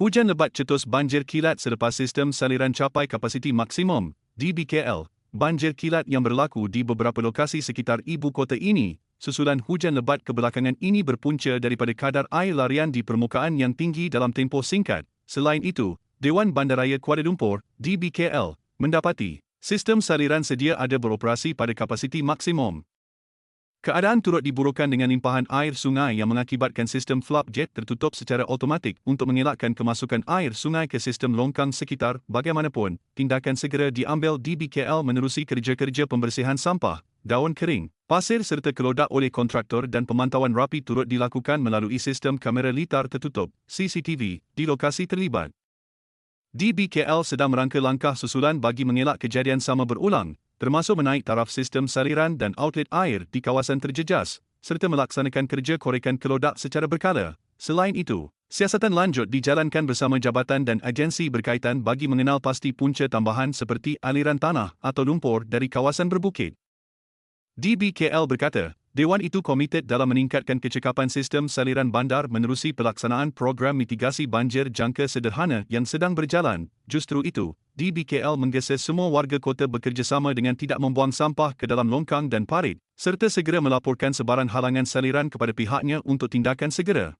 Hujan lebat cetus banjir kilat selepas sistem saliran capai kapasiti maksimum, DBKL. Banjir kilat yang berlaku di beberapa lokasi sekitar ibu kota ini, susulan hujan lebat kebelakangan ini berpunca daripada kadar air larian di permukaan yang tinggi dalam tempoh singkat. Selain itu, Dewan Bandaraya Kuala Lumpur, DBKL, mendapati sistem saliran sedia ada beroperasi pada kapasiti maksimum. Keadaan turut diburukkan dengan limpahan air sungai yang mengakibatkan sistem flap jet tertutup secara automatik untuk mengelakkan kemasukan air sungai ke sistem longkang sekitar. Bagaimanapun, tindakan segera diambil DBKL menerusi kerja-kerja pembersihan sampah, daun kering, pasir serta kelodak oleh kontraktor dan pemantauan rapi turut dilakukan melalui sistem kamera litar tertutup, CCTV, di lokasi terlibat. DBKL sedang merangka langkah susulan bagi mengelak kejadian sama berulang, termasuk menaik taraf sistem saliran dan outlet air di kawasan terjejas, serta melaksanakan kerja korekan kelodak secara berkala. Selain itu, siasatan lanjut dijalankan bersama jabatan dan agensi berkaitan bagi mengenal pasti punca tambahan seperti aliran tanah atau lumpur dari kawasan berbukit. DBKL berkata, Dewan itu komited dalam meningkatkan kecekapan sistem saliran bandar menerusi pelaksanaan program mitigasi banjir jangka sederhana yang sedang berjalan. Justru itu, DBKL menggesa semua warga kota bekerjasama dengan tidak membuang sampah ke dalam longkang dan parit, serta segera melaporkan sebaran halangan saliran kepada pihaknya untuk tindakan segera.